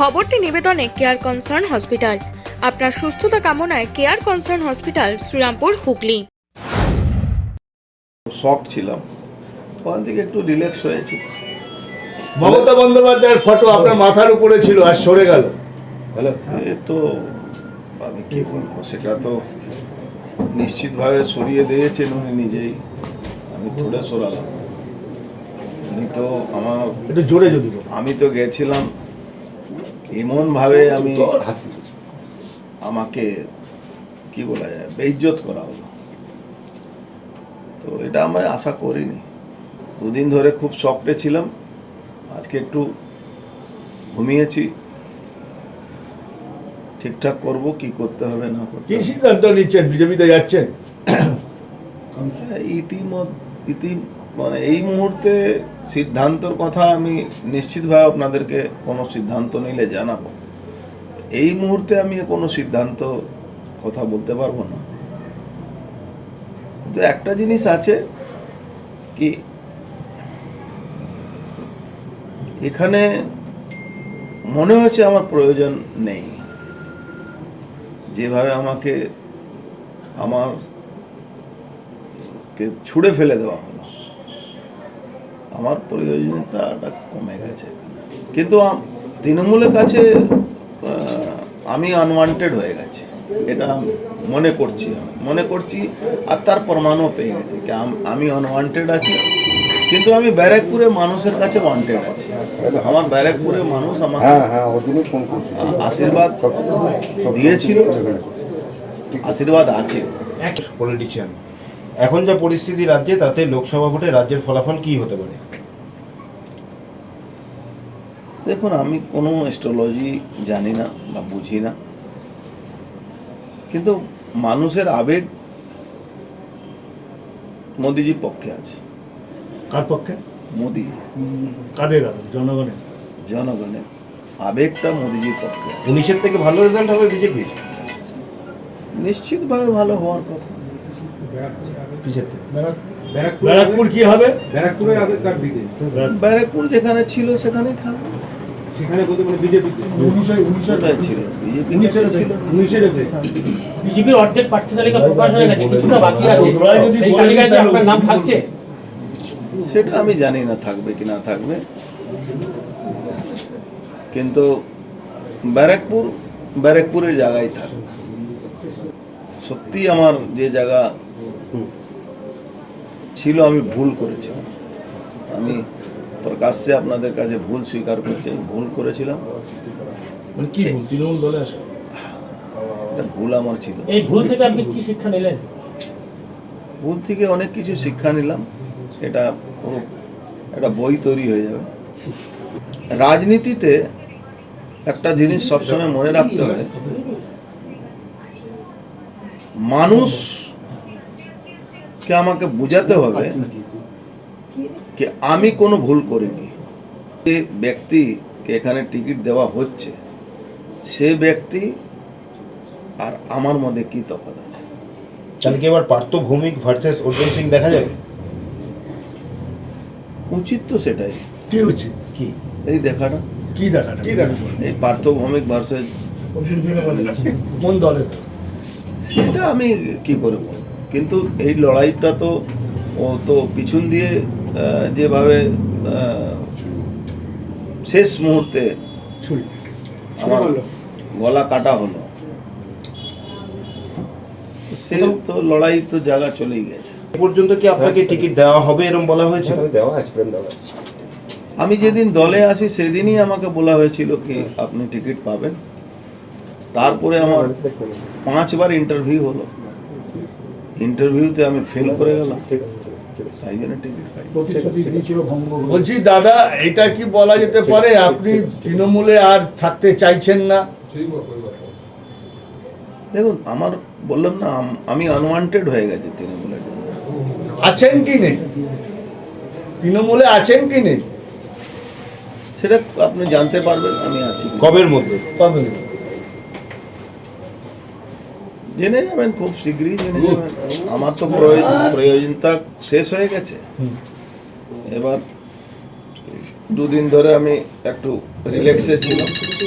খবরটি নিবেদনে care concern hospital আপনার সুস্থতা কামনায় care concern hospital Serampore Hooghly. শখ ছিলাম। ওখান থেকে একটু রিল্যাক্স হয়েছি। মমতা বন্দ্যোপাধ্যায়ের ফটো আপনার মাথার উপরে ছিল আর সরে গেল। সে তো আমি কি বলব সেটা তো নিশ্চিতভাবে সরিয়ে দিয়েছেন উনি নিজেই। আমি থোড়ে সরালাম। উনি তো আমার একটু জোরে যদি। আমি তো গেছিলাম এমনভাবে আমি আমাকে কি বলা যায় বেইজ্জত করা হলো। তো এটা আমি আশা করিনি। দুদিন ধরে খুব শক্টে ছিলাম আজকে একটু ঘুমিয়েছি। ঠিকঠাক করব কি করতে হবে না করতে কি সিদ্ধান্ত নিচ্ছেন? বিজেপিতে যাচ্ছেন? ইতিমধ্যে ইতি মানে এই মুহূর্তে সিদ্ধান্তর কথা আমি নিশ্চিতভাবে আপনাদেরকে কোনো সিদ্ধান্ত নিলে জানাব। এই মুহূর্তে আমি কোনো সিদ্ধান্ত কথা বলতে পারব না। কিন্তু একটা জিনিস আছে কি, এখানে মনে হয়েছে আমার প্রয়োজন নেই। যেভাবে আমাকে আমার কে ছুঁড়ে ফেলে দেওয়া আমার প্রয়োজনীয়তাটা কমে গেছে এখানে। কিন্তু তৃণমূলের কাছে আমি আনওয়ান্টেড হয়ে গেছি। এটা মনে করছি মনে করছি আর তার প্রমাণও পেয়ে গেছি কি আমি আনওয়ান্টেড আছি কিন্তু আমি ব্যারাকপুরের মানুষের কাছে ওয়ান্টেড আছি। আমার ব্যারাকপুরের মানুষ আমার হ্যাঁ হ্যাঁ আশীর্বাদ দিয়েছিল। আশীর্বাদ আছে। পলিটিশিয়ান এখন যা পরিস্থিতি রাজ্যে তাতে লোকসভা ভোটে রাজ্যের ফলাফল কি হতে পারে? দেখুন আমি কোনো অ্যাস্ট্রোলজি জানি না বা বুঝি না। কিন্তু মানুষের আবেগ মোদিজির পক্ষে আছে। কার পক্ষে? মোদিজি কাদের? জনগণের? জনগণের। আবেগটা মোদিজির পক্ষে উনিশের থেকে ভালো রেজাল্ট হবে বিজেপির? নিশ্চিতভাবে ভালো হওয়ার কথা। ব্যারাকপুর। কি হবে? দিকে ব্যারাকপুর। যেখানে ছিল সেখানেই থাকবে। সেখানে বলতে মানে বিজেপি কোথায় ছিল? বিজেপি ছিল? উনিশের বিজেপির অর্ধেক প্রার্থী তালিকা প্রকাশ হয়ে গেছে কিছুটা বাকি আছে। সেই তালিকায় আপনার নাম থাকছে? সেটা আমি জানি না থাকবে কি না থাকবে। কিন্তু ব্যারাকপুর ব্যারাকপুরের জায়গায় থাকবে সত্যি আমার যে জায়গা ছিল আমি ভুল করেছিলাম। আমি প্রকাশ্যে আপনাদের কাছে ভুল স্বীকার করছি ভুল করেছিলাম। মানে কি ভুল? তৃণমূল দলে আসে? ভুল আমার ছিল। এই ভুল থেকে আপনি কি শিক্ষা নিলেন? ভুল থেকে অনেক কিছু শিক্ষা নিলাম। এটা পুরো একটা বই তৈরি হয়ে যাবে। রাজনীতিতে একটা জিনিস সবসময় মনে রাখতে হয় মানুষকে আমাকে বোঝাতে হবে যে আমি কোনো ভুল করিনি। যে ব্যক্তিকে এখানে টিকিট দেওয়া হচ্ছে সে ব্যক্তি আর আমার মধ্যে কি তফাৎ আছে? তাহলে কি এবার পার্থ ভৌমিক ভার্সেস অর্জুন সিং দেখা যাবে? উচিত তো সেটাই। কি উচিত? কি? এই দেখাটা কি দেখাটা কি দেখা এই পার্থ ভৌমিক ভার্সেস কোন দলের সেটা আমি কি করে বলব? কিন্তু এই লড়াইটা তো ও তো পিছন দিয়ে যেভাবে শেষ মুহূর্তে আমার গলা কাটা হলো। সে তো লড়াই তো জায়গা চলেই গেছে। পর্যন্ত কি আপনাকে টিকিট দেওয়া হবে এরকম বলা হয়েছিল? দেওয়া আছে প্রেম দেওয়া আছে। আমি যেদিন দলে আসি সেদিনই আমাকে বলা হয়েছিল কি আপনি টিকিট পাবেন। তারপরে আমার পাঁচবার ইন্টারভিউ হলো। ইন্টারভিউতে আমি ফেল করে গেলাম। তাই জন্য টিকিট পাই বলছি দাদা এটা কি বলা যেতে পারে? আপনি তৃণমূলে আর থাকতে চাইছেন না। দেখুন আমার বললাম না আমি আনওয়ান্টেড হয়ে গেছি তৃণমূলের জন্য। আছেন কি নেই তৃণমূলে আছেন কি নেই সেটা আপনি জানতে পারবেন আমি আছি। কি না। কবের মধ্যে? জেনে যাবেন খুব শীঘ্রই জেনে যাবেন। আমার তো প্রয়োজন প্রয়োজনতা শেষ হয়ে গেছে। এবার দুদিন ধরে আমি একটু রিল্যাক্সে ছিলাম।